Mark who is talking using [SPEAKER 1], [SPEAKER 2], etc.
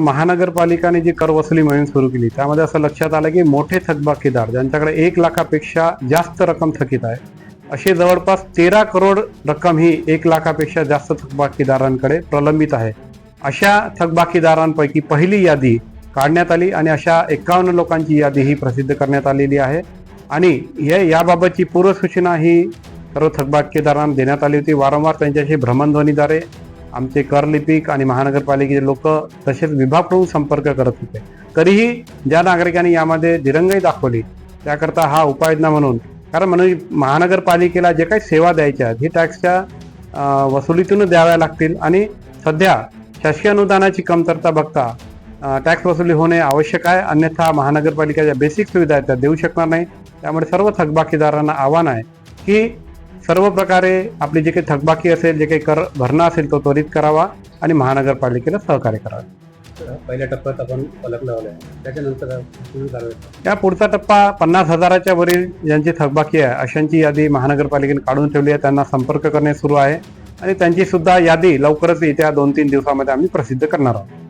[SPEAKER 1] महानगरपालिकाने जी कर वसुली मोहीम सुरू केली त्यामध्ये असं लक्षात आलं की मोठे थकबाकीदार ज्यांच्याकडे एक लाखापेक्षा जास्त रक्कम थकीत आहे असे जवळपास तेरा करोड रक्कम ही एक लाखापेक्षा जास्त थकबाकीदारांकडे प्रलंबित आहे. अशा थकबाकीदारांपैकी पहिली यादी काढण्यात आली आणि अशा एकावन्न लोकांची यादी ही प्रसिद्ध करण्यात आलेली आहे. आणि हे याबाबतची पूर्वसूचना ही सर्व थकबाकीदारांना देण्यात आली होती. वारंवार त्यांच्याशी भ्रमणध्वनीद्वारे आमचे कर लिपिक आणि महानगरपालिकेचे लोक तसेच विभागकडून संपर्क करत होते. तरीही ज्या नागरिकांनी यामध्ये दिरंगाई दाखवली त्याकरता हा उपाययोजना म्हणून कारण म्हणून महानगरपालिकेला जे काही सेवा द्यायच्या आहेत ही टॅक्सच्या वसुलीतूनच वसुलीतून द्याव्या लागतील आणि सध्या शासकीय अनुदानाची कमतरता बघता टॅक्स वसुली होणे आवश्यक आहे अन्यथा महानगरपालिकेच्या बेसिक सुविधा आहेत त्या देऊ शकणार नाही. त्यामुळे सर्व थकबाकीदारांना आव्हान आहे की सर्व प्रकारे आपली जे काही थकबाकी असेल जे काही कर भरणा असेल तो त्वरित करावा आणि महानगरपालिकेला सहकार्य करावे.
[SPEAKER 2] पहिल्या टप्प्यात आपण फलक लावले. त्याच्यानंतर
[SPEAKER 1] या पुढचा टप्पा पन्नास हजाराच्या वरील ज्यांची थकबाकी आहे अशांची यादी महानगरपालिकेने काढून ठेवली आहे. त्यांना संपर्क करणे सुरू आहे. आणि त्यांची सुद्धा यादी लवकरच येत्या दोन तीन दिवसामध्ये आम्ही प्रसिद्ध करणार आहोत.